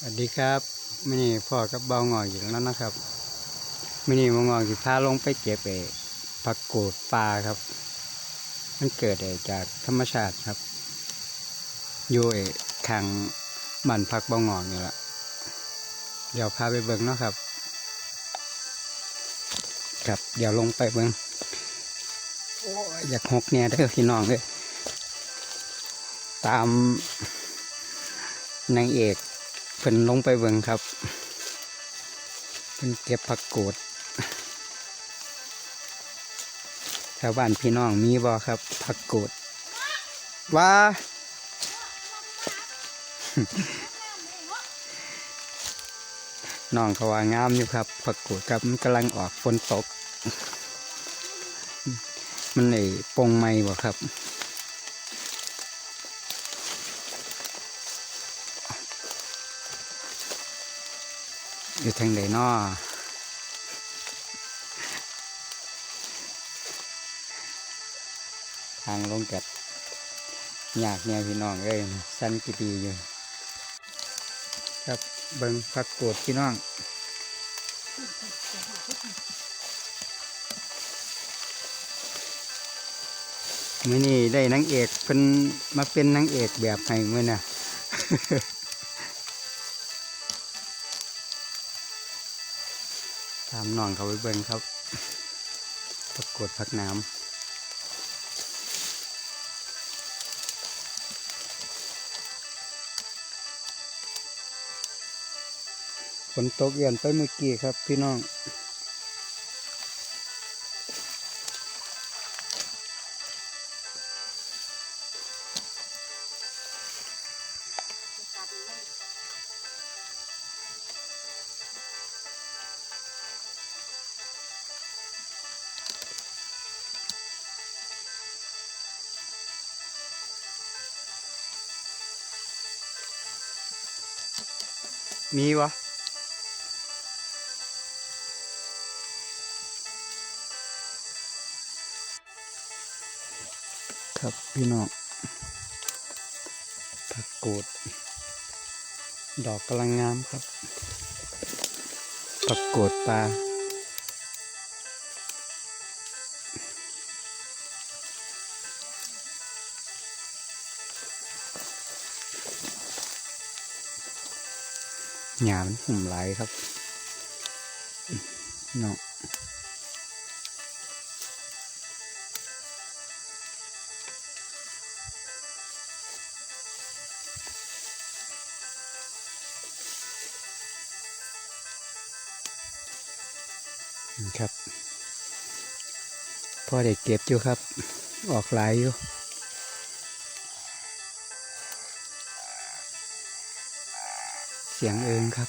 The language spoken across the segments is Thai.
สวัสดีครับมินี่พ่อกับเบาหงอยอยู่แล้วนะครับมินี่มางอยสิพาลงไปเก็บเอผักกูดปลาครับ มันเกิดเอจากธรรมชาติครับอยู่เอทางบ้านพักเบาหงอยนี่แหละเดี๋ยวพาไปเบิ่งเนาะครับ ครับเดี๋ยวลงไปเบิ่งโอ้ยอยากหกเนี่ยได้พี่น้องเลยตามนางเอก เพิ่นลงไปเบิ่งครับ เพิ่นเก็บผักกูดแถวบ้านพี่น้องมีบ่ครับ ผักกูดว่าน้องเขาว่างามอยู่ครับ ผักกูดครับมันกำลังออกฝนตก มันไอ้ปงไม้บ่ครับ อยู่ทางไหนนอทางลงกัดยากเนี่ยพี่น้องเอ้ยสั้นกี่ดีอยู่ ครับเบิงผักกวดพี่น้องมื่อนี้ได้นางเอกเพิ่นมาเป็นนางเอกแบบให้มื่อน่ะ ตามน้องเขาไปเบิ่งครับประกวดพักน้ำฝนตกเยือนไปเมื่อกี้ครับพี่น้อง มีวะครับพี่น้องผักกูด ดอกกำลังงามครับผักกูดปลา หยามันหุ่มไหลายครับเนาะครับ พอได้เก็บอยู่ครับ ออกหลายอยู่ เสียงเอิงครับ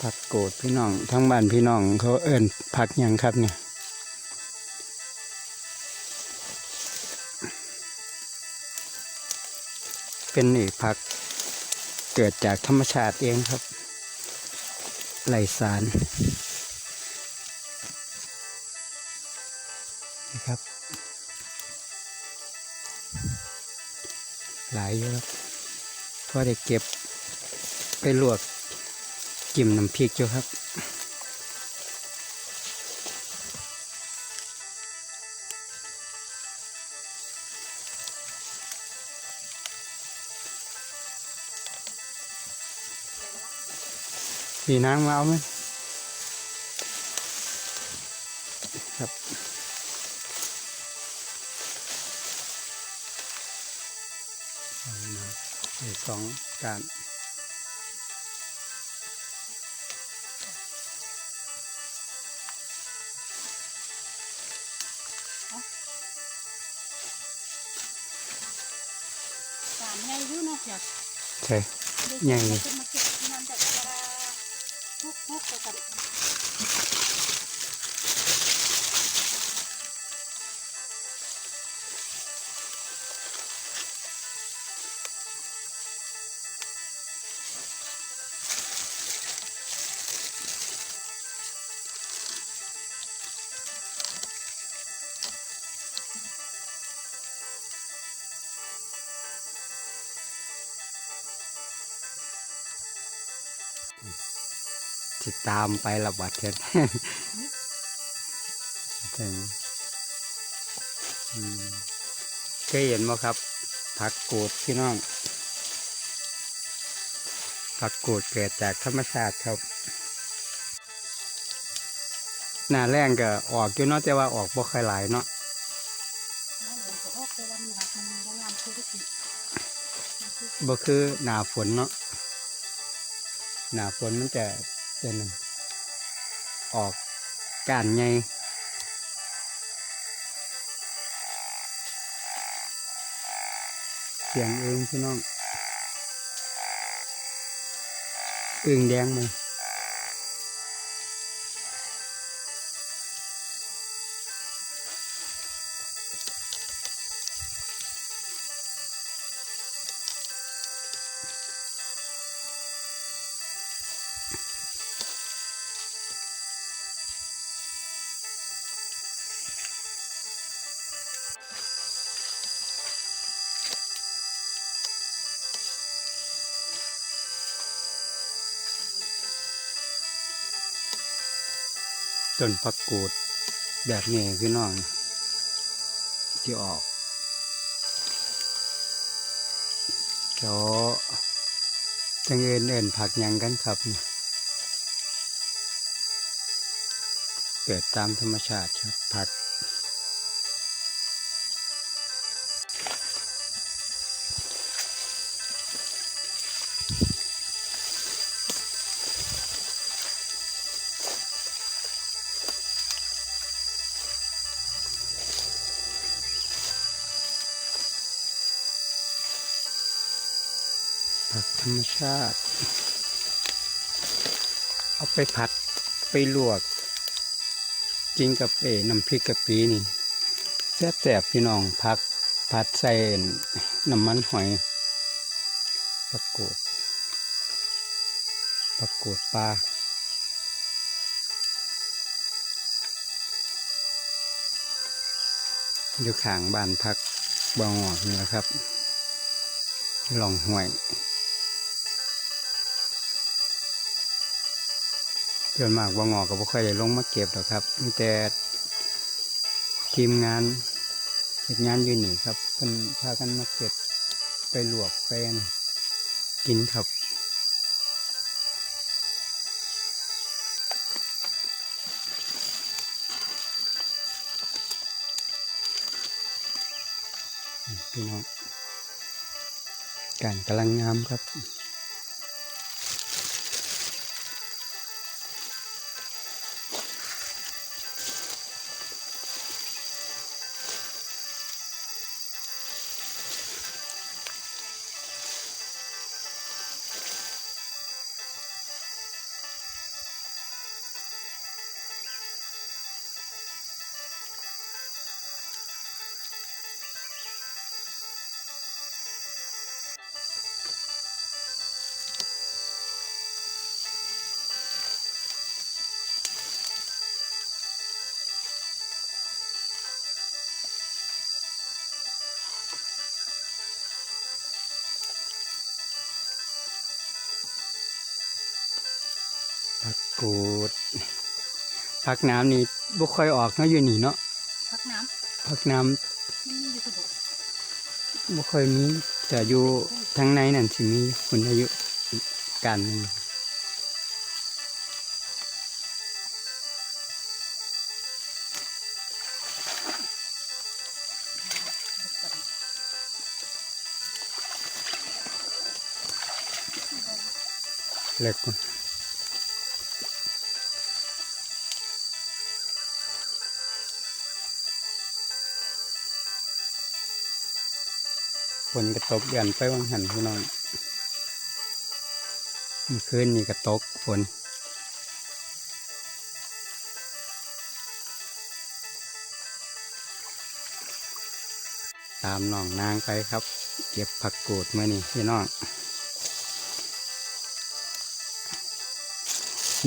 ผักโกดพี่น้องทั้งบ้านพี่น้องเขาเอิ้นผักยังครับเนี่ย เป็นอีผักเกิดจากธรรมชาติเองครับไหลสารนะครับ หลายอยู่ครับพอได้เก็บไปลวกจิ้มน้ำพริกอยู่ครับ พี่นางมาเอาไหมครับเอามาเดี๋ยวสองการสามไงอยู่เนาะจ้ะใช่ใหญ่ ทุกทุ ติดตามไประบาดเท็ดเคยเห็นไหมครับ ผักกูดพี่น้อง ผักกูดเกิดจากธรรมชาติครับ หน้าแรงก็ออกอยู่เนาะแต่ว่าออกบ่ค่อยหลายเนาะเลยจะออกไปวันนี้ครับมันยังงามคือที่สุดบ่คือหน้าฝนเนาะหน้าฝนมันจะ เป็นนั่นออกการไงเสียงเอิงพี่น้องเอิงแดงไห ต้นผักกูดแบบนี้พี่น้องที่ออกเดี๋ยวจังเอินเอินผักยังกันครับเนี่ยเกิดตามธรรมชาติครับผัก รรมชาติ เอาไปผัดไปลวก กินกับเอ๋น้ำพริกกะปินี่แซ่บแสบพี่น้องผักผัดใส่น้ำมันหอยผักกูดผักกูดปลาอยู่ข้างบ้านพักบางหอกนี่แหละครับลองห่วย เกินมากว่างอกก็บ่ค่อยได้ลงมาเก็บหรอกครับมีแต่ทีมงานเฮ็ดงานอยู่นี่ครับเพิ่นพากันมาเก็บไปลวกไปอันกินครับพี่น้องการกำลังงามครับ กกูดผักน้ำนี่บ่ค่อยออกเนาะอยู่นี่เนาะพักน้ผักน้ำมันมีอยู่กระโดดำบ่ค่อยมีแต่อยู่ทางในนั่นสิมีคนอายุการหนึงเล็กกว่า นกระตกยันไปวังหันพี่น้องมื่อคืนนี่กระตกฝนตามน้องนางไปครับ เก็บผักกูดมานี่พี่น้อง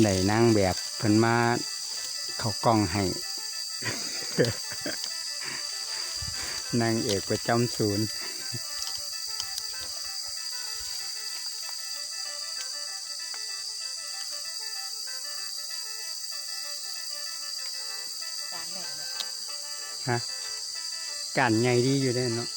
ได้นางแบบเพิ่นมาเขากล้องให้นางเอกประจำศูนย์ ฮะกันไงดีอยู่ได้เนาะ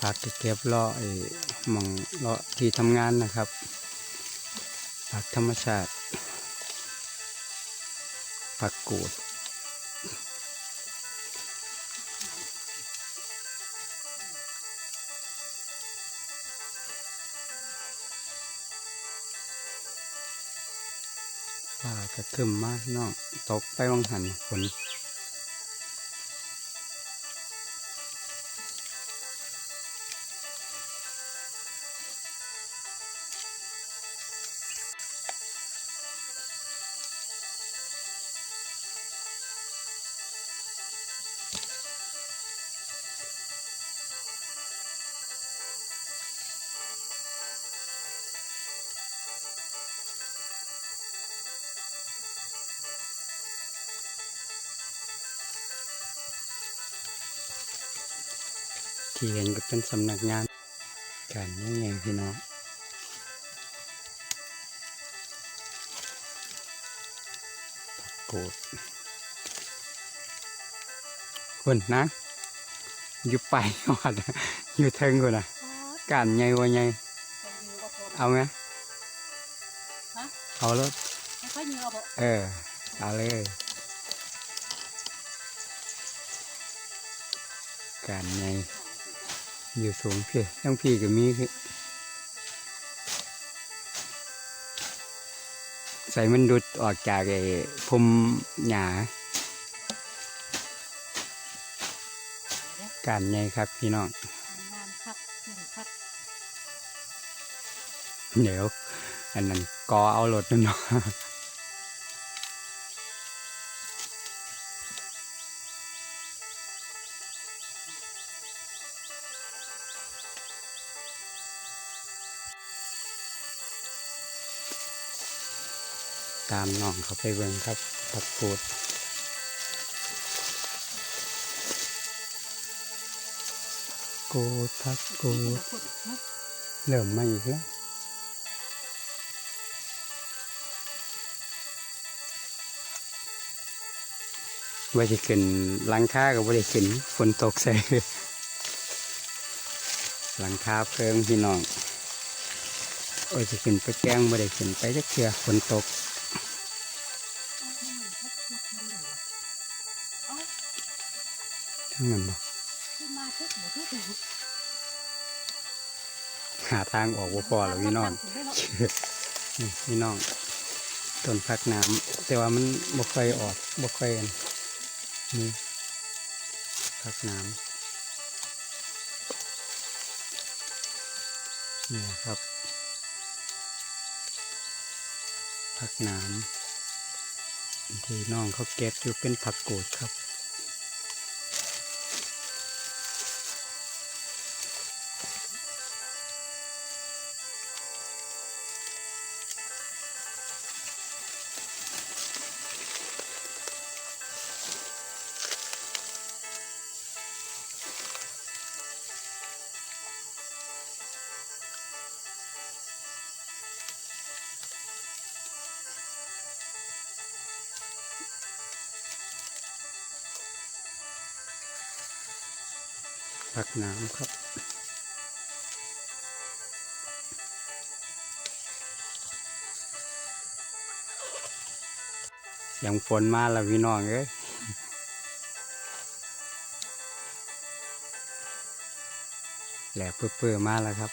พักจะเก็บเลาะไอ้หมองเลาะที่ทำงานนะครับผักธรรมชาติผักกูดฟ้าก็ครึมมากนาะตกไปวังหันฝน ที่เห็นก็เป็นสำนักงาน การยังไงพี่น้องกูดคนนะ อยู่ไปหอดอยู่เทิงคนนะอ๋อการไงวะไงเป็นยิงก็พอเอาไหมฮะเอารถไม่ค่อยยิงเอาบ่เออ เอาเลยการไง อยู่สูงพี่ทั้งพี่ก็มีคือใส่มันดุดออกจากไอ้พรมหยาการไงครับพี่น้องงามคักยิงคักเดี๋ยว อันนั้นกอเอารถนั่นเนาะ ตามน้องเขาไปเบิ่งครับผักกูดกูดผักกูดเริ่มมาอีกแล้วว่าจะขึ้นหลังคาก็บ่ได้ขึ้นฝนตกใส่หลังคาเพิ่งพี่น้องโอ้ยจะขึ้นไปแกล้งบ่ได้ขึ้นไปจักเทื่อฝนตก เหลือเอาทั้งนั้นบ่ขึ้นมาทึกบ่ทึกถึงหาทางออกบ่พอแล้วพี่น้องนี่พี่น้องต้นพักน้ำแต่ว่ามันบ่ค่อยออกบ่ค่อยอันนี่พักน้ำนี่ครับพักน้ำที่น้องเขาเก็บอยู่เป็นผักกูดครับ พักน้ำครับยังฝนมาแล้วพี่น้องเอ้ยแหลกเปื้อๆมาแล้วครับ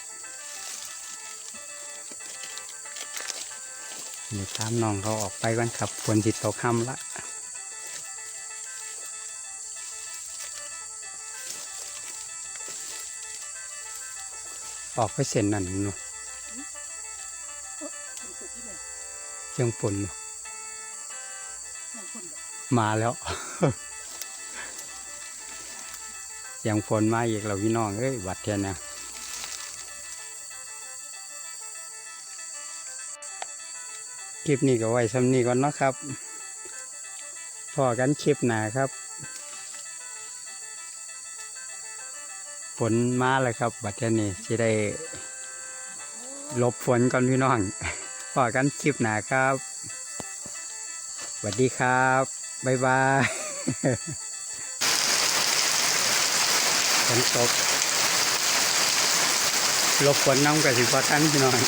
เดี๋ยวตามน้องเขาออกไปก่อนครับฝนติดตกค่ำละ ออกไปเส้นนั่นเนาะเป็นสุดที่เลยเชียงฝนเนาะอย่างคนมาแล้วแสสียงฝนมาอีกแล้วพี่น้องเอ้ยบัดเทียนนะคลิปนี้ก็ไว้ซ้ำนี้ก่อนเนาะครับพอกันคลิปหนาครับ ฝนมาเลยครับ บัดนนี้จะได้ลบฝนก่อนพี่น้องพอกันคลิปหนาครับสวัสดีครับ บ๊ายบายฝนตกลบฝนน้ำกับสิพอทันพี่น้อง